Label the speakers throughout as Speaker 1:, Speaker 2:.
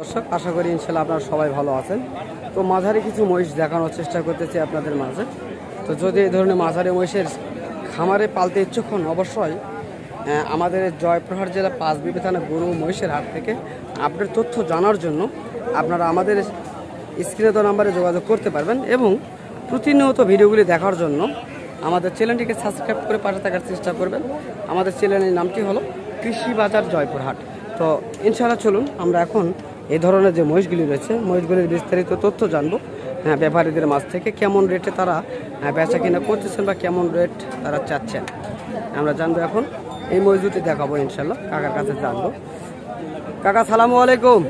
Speaker 1: দর্শক, আশা করি ইনশাল্লাহ আপনারা সবাই ভালো আছেন। তো মাঝারি কিছু মহিষ দেখানোর চেষ্টা করতেছি আপনাদের মাঝে। তো যদি এই ধরনের মাঝারি মহিষের খামারে পালতে ইচ্ছুক হন, অবশ্যই আমাদের জয়প্রহাট জেলা পাঁচ থানা গরু মহিষের হাট থেকে আপডেট তথ্য জানার জন্য আপনারা আমাদের স্ক্রিনে তো নাম্বারে যোগাযোগ করতে পারবেন এবং প্রতিনিয়ত ভিডিওগুলি দেখার জন্য আমাদের চ্যানেলটিকে সাবস্ক্রাইব করে পাশে থাকার চেষ্টা করবেন। আমাদের চ্যানেলের নামটি হলো কৃষি বাজার জয়পুরহাট। তো ইনশাআল্লাহ চলুন, আমরা এখন এই ধরনের যে মহিষগুলি রয়েছে মহিষগুলির বিস্তারিত তথ্য জানব। হ্যাঁ ব্যাপারীদের মাছ থেকে কেমন রেটে তারা হ্যাঁ, বেচা কিনা করতেছেন বা কেমন রেট তারা চাচ্ছেন। আমরা জানব এখন এই মহিষ দুটি দেখাবো ইনশাল্লাহ কাকার কাছে জানব। কাকা সালামু আলাইকুম।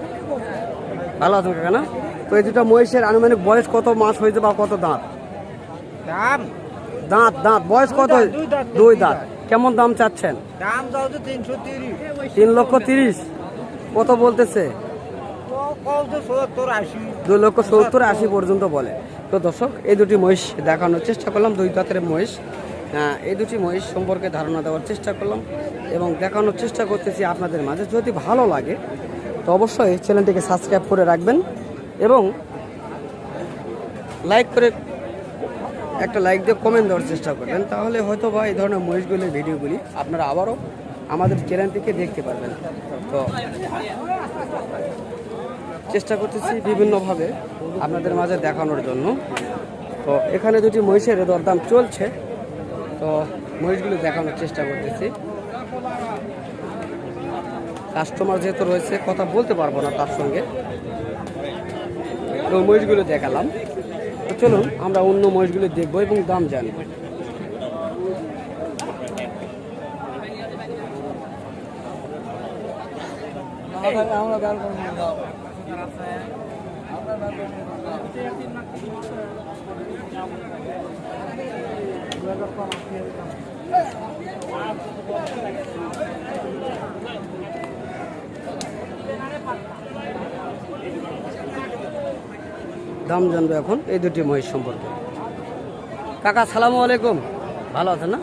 Speaker 1: ভালো আছেন কাকা না? তো এই দুটো মহিষের আনুমানিক বয়স কত মাস হয়েছে বা কত দাঁত?
Speaker 2: দাম?
Speaker 1: দাঁত দাঁত বয়স কত?
Speaker 2: দুই দাঁত,
Speaker 1: কেমন দাম চাচ্ছেন?
Speaker 2: দাম
Speaker 1: তিন লক্ষ তিরিশ। কত বলতেছে? দুই লক্ষ সত্তর আশি পর্যন্ত বলে। তো দর্শক এই দুটি মহিষ দেখানোর চেষ্টা করলাম দুই দাঁতের মহিষ। আহ, এই দুটি মহিষ সম্পর্কে ধারণা দেওয়ার চেষ্টা করলাম এবং দেখানোর চেষ্টা করতেছি আপনাদের মাঝে। যদি ভালো লাগে তো অবশ্যই চ্যানেলটিকে সাবস্ক্রাইব করে রাখবেন এবং লাইক করে একটা লাইক দিয়ে কমেন্ট দেওয়ার চেষ্টা করবেন। তাহলে হয়তো বা এই ধরনের মহিষগুলির ভিডিওগুলি আপনারা আবারও আমাদের চ্যানেল থেকে দেখতে পারবেন। তো চেষ্টা করতেছি বিভিন্নভাবে আপনাদের মাঝে দেখানোর জন্য। তো এখানে দুটি মহিষের দরদাম চলছে। তো মহিষগুলো দেখানোর চেষ্টা করতেছি। কাস্টমার যেহেতু রয়েছে, কথা বলতে পারব না তার সঙ্গে। তো মহিষগুলো দেখালাম। তো চলুন, আমরা অন্য মহিষগুলো দেখব এবং দাম জানব। দাম জানব এখন এই দুটি মহিষ সম্পর্কে। কাকা সালামু আলাইকুম। ভালো আছেন না?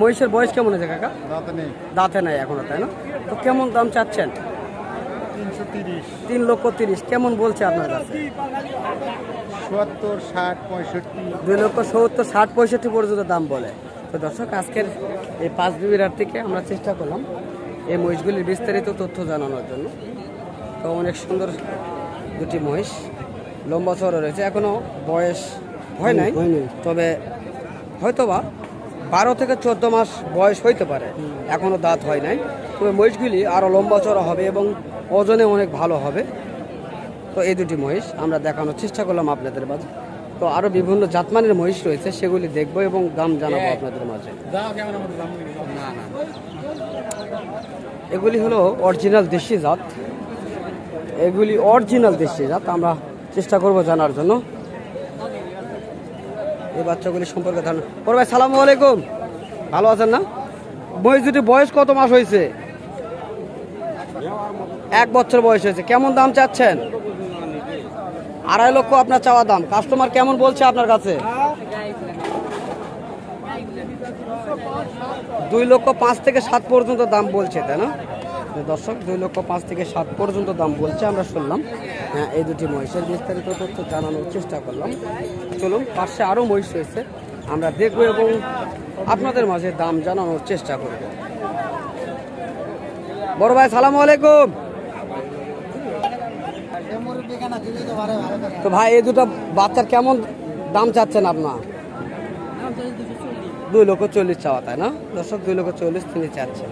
Speaker 1: মহিষের বয়স কেমন আছে কাকা?
Speaker 2: দাঁত নেই।
Speaker 1: দাঁতে নাই এখনও তাই না? তো কেমন দাম চাচ্ছেন? তিন লক্ষ তিরিশ। কেমন বলছে আপনার কাছে?
Speaker 2: সত্তর ষাট পঁয়ষট্টি।
Speaker 1: দুই লক্ষ সত্তর ষাট পঁয়ষট্টি পর্যন্ত দাম বলে। তো দর্শক আজকের এই পাঁচ বিবির থেকে আমরা চেষ্টা করলাম এই মহিষগুলির বিস্তারিত তথ্য জানানোর জন্য। তো অনেক সুন্দর দুটি মহিষ লম্বা চড়া রয়েছে। এখনও বয়স হয় নাই তবে হয়তোবা বারো থেকে চোদ্দ মাস বয়স হইতে পারে। এখনও দাঁত হয় নাই। তবে মহিষগুলি আরও লম্বা চড়া হবে এবং ওজনে অনেক ভালো হবে। তো এই দুটি মহিষ আমরা দেখানোর চেষ্টা করলাম আপনাদের মাঝে। তো আরও বিভিন্ন জাতমানের মহিষ রয়েছে সেগুলি দেখব এবং দাম জানাব আপনাদের মাঝে। এগুলি হলো অরিজিনাল দেশি জাত। এগুলি অরিজিনাল দেশি জাত আমরা চেষ্টা করব জানার জন্য। এই বাচ্চাগুলি সম্পর্কে ধারণা বড় ভাই সালামু আলাইকুম। ভালো আছেন না? মহিষ দুটি বয়স কত মাস হয়েছে? এক বছর বয়স হয়েছে। কেমন দাম চাচ্ছেন? আড়াই লক্ষ আপনার চাওয়া দাম। কাস্টমার কেমন বলছে আপনার কাছে? দুই লক্ষ পাঁচ থেকে সাত পর্যন্ত দাম বলছে, তাই না? দর্শক, দুই লক্ষ পাঁচ থেকে সাত পর্যন্ত দাম বলছে, আমরা শুনলাম। হ্যাঁ এই দুটি মহিষের বিস্তারিত তথ্য জানানোর চেষ্টা করলাম। চলুন, পাশে আরও মহিষ রয়েছে। আমরা দেখব এবং আপনাদের মাঝে দাম জানানোর চেষ্টা করব। বড় ভাই, সালামু আলাইকুম। তো ভাই এই দুটো বাচ্চার কেমন দাম চাচ্ছেন আপনার? দুই লক্ষ চল্লিশ চাওয়া তাই না? দর্শক দুই লক্ষ চল্লিশ তিনি চাচ্ছেন।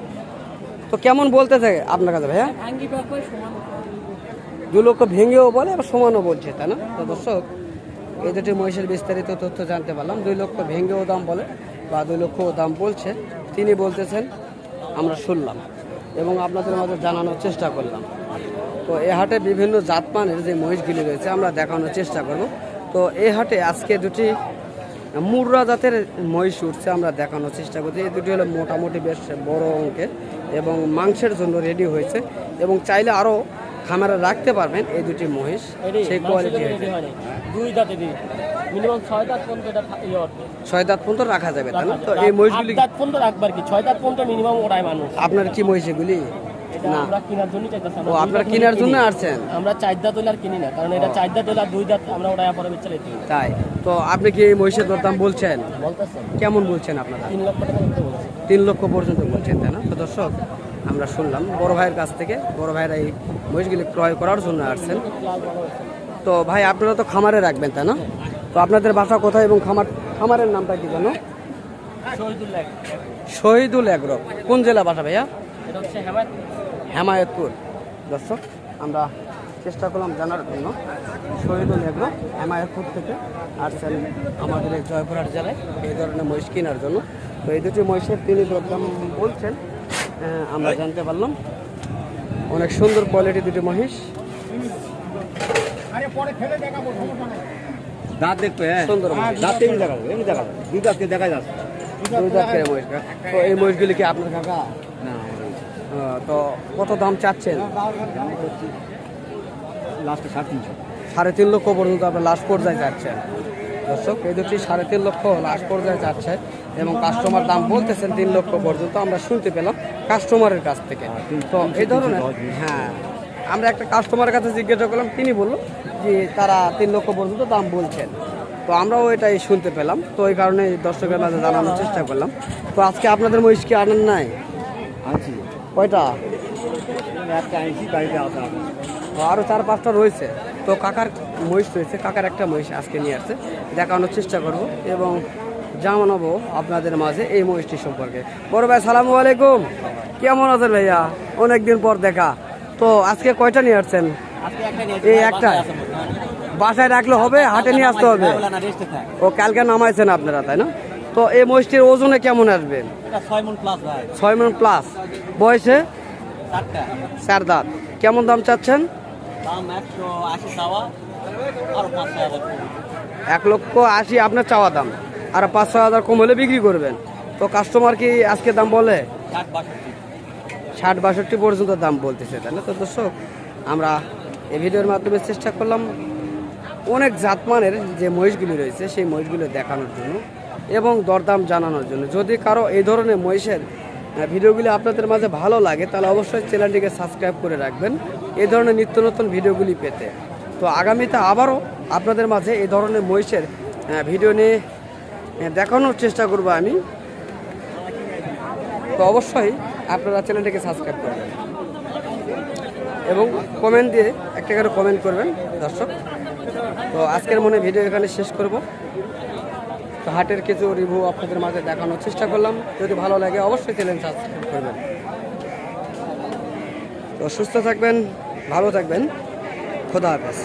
Speaker 1: তো কেমন বলতেছে আপনার কাছে ভাইয়া? দু লক্ষ ভেঙেও বলে আবার সমানও বলছে তাই না? তো দর্শক এই দুটি মহিষের বিস্তারিত তথ্য জানতে পারলাম। দুই লক্ষ ভেঙেও দাম বলে বা দুই লক্ষ দাম বলছে। তিনি বলতেছেন আমরা শুনলাম এবং আপনাদের মাঝে জানানোর চেষ্টা করলাম। তো এ হাটে বিভিন্ন জাতমানের যে মহিষগুলি রয়েছে আমরা দেখানোর চেষ্টা করব। তো এ হাটে আজকে দুটি মুর্রা জাতের মহিষ উঠছে আমরা দেখানোর চেষ্টা করছি। এই দুটি হলো মোটামুটি বেশ বড় অঙ্কের এবং মাংসের জন্য রেডি হয়েছে এবং চাইলে আরও খামারে রাখতে পারবেন এই দুটি মহিষ। সেই কোয়ালিটি হয়েছে।
Speaker 3: দুই দাঁতে মিনিমাম ছয় দাঁত পর্যন্ত এটা থা- ইয়ে।
Speaker 1: ছয় দাঁত পর্যন্ত রাখা যাবে তাই না? তো এই মহিষগুলি
Speaker 3: দাঁত পর্যন্ত রাখবার কি? ছয় দাঁত পর্যন্ত মিনিমাম ওড়ায় মানুষ।
Speaker 1: আপনার কি মহিষ এগুলি।
Speaker 3: আমরা কেনার জন্য চাইতেছি
Speaker 1: ও আপনারা কেনার জন্য আসছেন?
Speaker 3: আমরা চার দাঁত হইলে আর কিনি না কারণ এটা চার দাঁত হইলে আর দুই দাঁত আমরা ওটা পরে বেচে লেতে
Speaker 1: তাই। তো আপনি কি এই মহিষের দরদাম বলছেন?
Speaker 3: বলতেছেন।
Speaker 1: কেমন বলছেন আপনারা?
Speaker 3: তিন লক্ষ টাকা দিতে
Speaker 1: তিন লক্ষ পর্যন্ত বলছেন তাই না? তো দর্শক আমরা শুনলাম বড় ভাইয়ের কাছ থেকে বড় ভাইয়েরা এই মহিষগুলি ক্রয় করার জন্য আসছেন। তো ভাই আপনারা তো খামারে রাখবেন তাই না? তো আপনাদের বাসা কোথায় এবং খামার খামারের নামটা কি জানো? শহীদুল এগ্রো। কোন জেলা বাসা ভাইয়া?
Speaker 3: এটা হচ্ছে হেমায়ত
Speaker 1: হেমায়তপুর। দর্শক আমরা চেষ্টা করলাম জানার জন্য। শহীদুল এগ্রো হেমায়তপুর থেকে আসছেন আমাদের এই জয়পুরহাট জেলায়। এই ধরনের মহিষ কেনার জন্য। তো এই দুটি মহিষের তিনি দরদাম বলছেন আমরা জানতে পারলাম। অনেক সুন্দর কোয়ালিটি দুটি মহিষ।
Speaker 2: দাঁত দেখতো হ্যাঁ?
Speaker 1: সুন্দর মহিষ।
Speaker 2: দাঁত এমনি দেখাবো এমনি দেখাবো। দুই দাঁতকে দেখা যাচ্ছে।
Speaker 1: দুই দাঁত করে মহিষ তো এই মহিষগুলি কি আপনার কাকা? তো কত দাম চাচ্ছেন?
Speaker 2: লাস্টে সাড়ে তিনশো।
Speaker 1: সাড়ে তিন লক্ষ পর্যন্ত আপনার লাস্ট পর্যায়ে যাচ্ছেন। দর্শক এই দুটি সাড়ে তিন লক্ষ লাস্ট পর্যায়ে যাচ্ছে এবং কাস্টমার দাম বলতেছেন তিন লক্ষ পর্যন্ত আমরা শুনতে পেলাম কাস্টমারের কাছ থেকে। তো এই ধরনের হ্যাঁ আমরা একটা কাস্টমারের কাছে জিজ্ঞাসা করলাম তিনি বলল যে তারা তিন লক্ষ পর্যন্ত দাম বলছেন। তো আমরাও এটাই শুনতে পেলাম। তো এই কারণে দর্শকের মাঝে জানানোর চেষ্টা করলাম। তো আজকে আপনাদের মহিষ কি আনেন নাই? কয়টা? আরও চার পাঁচটা রয়েছে। তো কাকার মহিষ রয়েছে কাকার একটা মহিষ আজকে নিয়ে আসছে। দেখানোর চেষ্টা করব এবং জানাব আপনাদের মাঝে এই মহিষটি সম্পর্কে। বড় ভাই সালাম আলাইকুম। কেমন আছেন ভাইয়া? অনেকদিন পর দেখা। তো আজকে কয়টা নিয়ে আসছেন? এই একটা? বাসায় রাখলে হবে হাটে নিয়ে আসতে হবে? ও কালকে নামাইছেন আপনারা তাই না? তো এই মহিষটির ওজনে কেমন আসবে?
Speaker 3: ছয় মন প্লাস
Speaker 1: বয়সে? চার দাঁত। কেমন দাম চাচ্ছেন। এক লক্ষ আশি আপনার চাওয়া দাম। আর পাঁচ ছয় হাজার কম হলে বিক্রি করবেন। তো কাস্টমার কি আজকে দাম বলে?
Speaker 3: ষাট বাষট্টি।
Speaker 1: ষাট বাষট্টি পর্যন্ত দাম বলতেছে তাই না? তো দর্শক আমরা এই ভিডিওর মাধ্যমে চেষ্টা করলাম অনেক জাতমানের যে মহিষগুলি রয়েছে সেই মহিষগুলো দেখানোর জন্য। এবং দরদাম জানানোর জন্য। যদি কারও এই ধরনের মহিষের ভিডিওগুলি আপনাদের মাঝে ভালো লাগে, তাহলে অবশ্যই চ্যানেলটিকে সাবস্ক্রাইব করে রাখবেন এই ধরনের নিত্য নতুন ভিডিওগুলি পেতে। তো আগামীতে আবারও আপনাদের মাঝে এই ধরনের মহিষের ভিডিও নিয়ে দেখানোর চেষ্টা করব আমি। তো অবশ্যই আপনারা চ্যানেলটিকে সাবস্ক্রাইব করবেন এবং কমেন্ট দিয়ে একটা করে কমেন্ট করবেন, দর্শক। তো আজকের মনে ভিডিও এখানে শেষ করব। তো হাটের কিছু রিভিউ আপনাদের মাঝে দেখানোর চেষ্টা করলাম। যদি ভালো লাগে অবশ্যই চ্যানেল সাবস্ক্রাইব করবেন। তো সুস্থ থাকবেন, ভালো থাকবেন। খোদা হাফেজ।